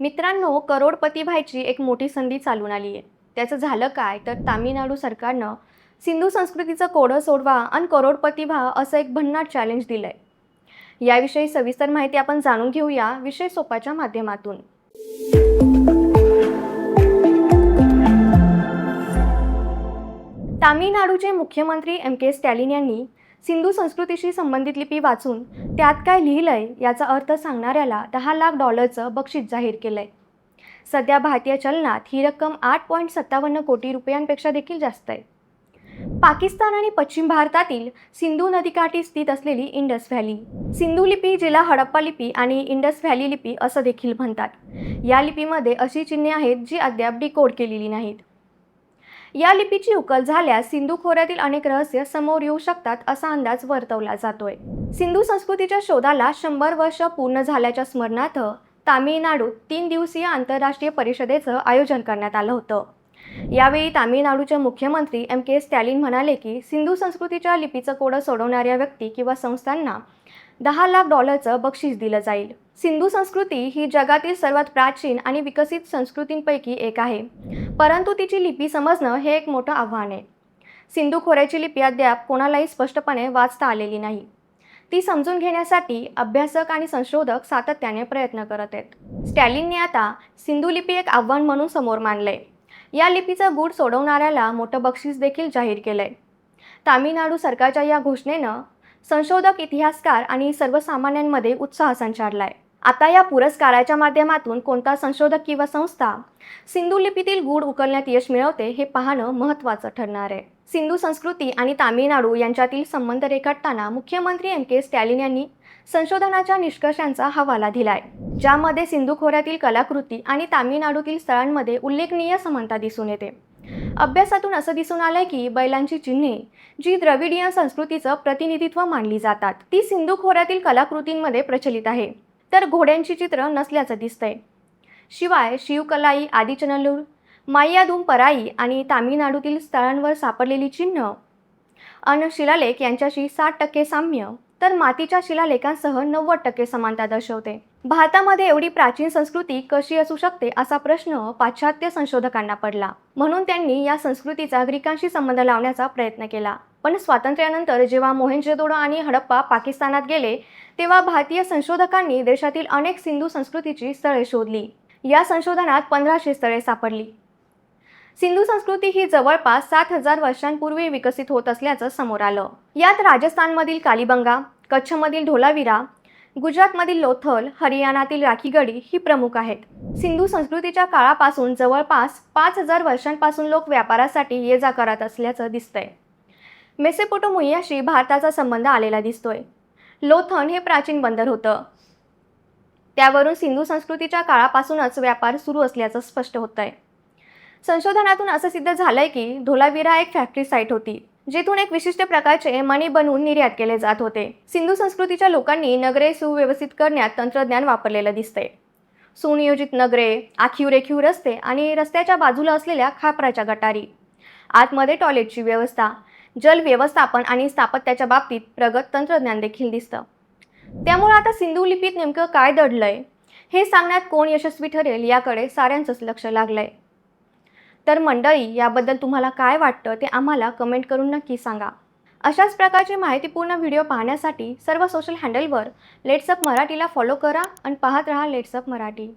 मित्रांनो करोडपती व्हायची एक मोठी संधी चालून आली आहे. त्याचं झालं काय? तर तामिळनाडू सरकारनं सिंधू संस्कृतीचं कोडं सोडवा आणि करोडपती व्हा असं एक भन्नाट चॅलेंज दिलं आहे याविषयी सविस्तर माहिती आपण जाणून घेऊया विषय सोपाच्या माध्यमातून. तामिळनाडूचे मुख्यमंत्री एम के स्टॅलिन यांनी सिंधू संस्कृतीशी संबंधित लिपी वाचून त्यात काय लिहिलंय याचा अर्थ सांगणाऱ्याला दहा लाख डॉलरचं बक्षीस जाहीर केलं आहे सध्या भारतीय चलनात ही रक्कम आठ पॉईंट सत्तावन्न कोटी रुपयांपेक्षा देखील जास्त आहे. पाकिस्तान आणि पश्चिम भारतातील सिंधू नदीकाठी स्थित असलेली इंडस व्हॅली सिंधू लिपी जिला हडप्पा लिपी आणि इंडस व्हॅली लिपी असं देखील म्हणतात. या लिपीमध्ये अशी चिन्हे आहेत जी अद्याप डिकोड केलेली नाहीत. या लिपीची उकल झाल्यास सिंधू खोऱ्यातील अनेक रहस्य समोर येऊ शकतात असा अंदाज वर्तवला जातोय. सिंधू संस्कृतीच्या शोधाला शंभर वर्ष पूर्ण झाल्याच्या स्मरणार्थ तामिळनाडूत तीन दिवसीय आंतरराष्ट्रीय परिषदेचं आयोजन करण्यात आलं होतं. यावेळी तामिळनाडूचे मुख्यमंत्री एम के स्टॅलिन म्हणाले की सिंधू संस्कृतीच्या लिपीचं कोडं सोडवणाऱ्या व्यक्ती किंवा संस्थांना दहा लाख डॉलरचं बक्षीस दिलं जाईल. सिंधू संस्कृती ही जगातील सर्वात प्राचीन आणि विकसित संस्कृतींपैकी एक आहे. परंतु तिची लिपी समजणं हे एक मोठं आव्हान आहे. सिंधू खोऱ्याची लिपी अद्याप कोणालाही स्पष्टपणे वाचता आलेली नाही. ती समजून घेण्यासाठी अभ्यासक आणि संशोधक सातत्याने प्रयत्न करत आहेत. स्टॅलिनने आता सिंधू लिपी एक आव्हान म्हणून समोर मांडलंय. या लिपीचं गूढ सोडवणाऱ्याला मोठं बक्षीस देखील जाहीर केलंय. तामिळनाडू सरकारच्या या घोषणेनं संशोधक इतिहासकार आणि सर्वसामान्यांमध्ये उत्साह संचारलाय. आता या पुरस्काराच्या माध्यमातून कोणता संशोधक किंवा संस्था सिंधू लिपीतील गूढ उकलण्यात यश मिळवते हे पाहणं महत्त्वाचं ठरणार आहे. सिंधू संस्कृती आणि तामिळनाडू यांच्यातील संबंध रेखाटताना मुख्यमंत्री एम के स्टॅलिन यांनी संशोधनाच्या निष्कर्षांचा हवाला दिलाय ज्यामध्ये सिंधू खोऱ्यातील कलाकृती आणि तामिळनाडूतील स्थळांमध्ये उल्लेखनीय समानता दिसून येते. अभ्यासातून असं दिसून आलंय की बैलांची चिन्हे जी द्रविडियन संस्कृतीचं प्रतिनिधित्व मानली जातात ती सिंधू खोऱ्यातील कलाकृतींमध्ये प्रचलित आहे. तर घोड्यांची चित्र नसल्याचं दिसतंय. शिवाय शिवकलाई आदिचनलूर माय्यादुम पराई आणि तामिळनाडूतील स्थळांवर सापडलेली चिन्ह. अन शिलालेख यांच्याशी साठ टक्के साम्य तर मातीच्या शिलालेखांसह नव्वद टक्के समानता दर्शवते. भारतामध्ये एवढी प्राचीन संस्कृती कशी असू शकते असा प्रश्न पाश्चात्य संशोधकांना पडला. म्हणून त्यांनी या संस्कृतीचा ग्रीकांशी संबंध लावण्याचा प्रयत्न केला. पण स्वातंत्र्यानंतर जेव्हा मोहेंजोदडो आणि हडप्पा पाकिस्तानात गेले तेव्हा भारतीय संशोधकांनी देशातील अनेक सिंधू संस्कृतीची स्थळे शोधली. या संशोधनात पंधराशे स्थळे सापडली. सिंधू संस्कृती ही जवळपास सात हजार वर्षांपूर्वी विकसित होत असल्याचं समोर आलं. यात राजस्थानमधील कालीबंगा कच्छमधील ढोलावीरा गुजरातमधील लोथल हरियाणातील राखीगडी ही प्रमुख आहेत. सिंधू संस्कृतीच्या काळापासून जवळपास पाच हजार वर्षांपासून लोक व्यापारासाठी ये जा करत असल्याचं दिसतंय. मेसेपोटोमुयाशी भारताचा संबंध आलेला दिसतोय. लोथन हे प्राचीन बंदर होतं. त्यावरून सिंधू संस्कृतीच्या काळापासूनच व्यापार सुरू असल्याचं स्पष्ट होत आहे संशोधनातून असं सिद्ध झालंय की धोलावीरा एक फॅक्टरी साईट होती. जिथून एक विशिष्ट प्रकारचे मणी बनवून निर्यात केले जात होते. सिंधू संस्कृतीच्या लोकांनी नगरे सुव्यवस्थित करण्यात तंत्रज्ञान वापरलेलं दिसते सुनियोजित नगरे आखीव रेखीव रस्ते आणि रस्त्याच्या बाजूला असलेल्या खापराच्या गटारी. आतमध्ये टॉयलेटची व्यवस्था जल व्यवस्थापन आणि स्थापत्याच्या बाबतीत प्रगत तंत्रज्ञान देखील दिसतं. त्यामुळे आता सिंधू लिपीत नेमकं काय दडलंय? हे सांगण्यात कोण यशस्वी ठरेल याकडे साऱ्यांचंच लक्ष लागलंय. तर मंडळी याबद्दल तुम्हाला काय वाटतं ते आम्हाला कमेंट करून नक्की सांगा. अशाच प्रकारचे माहितीपूर्ण व्हिडिओ पाहण्यासाठी सर्व सोशल हँडलवर लेट्सअप मराठीला फॉलो करा आणि पाहत राहा लेट्सअप मराठी.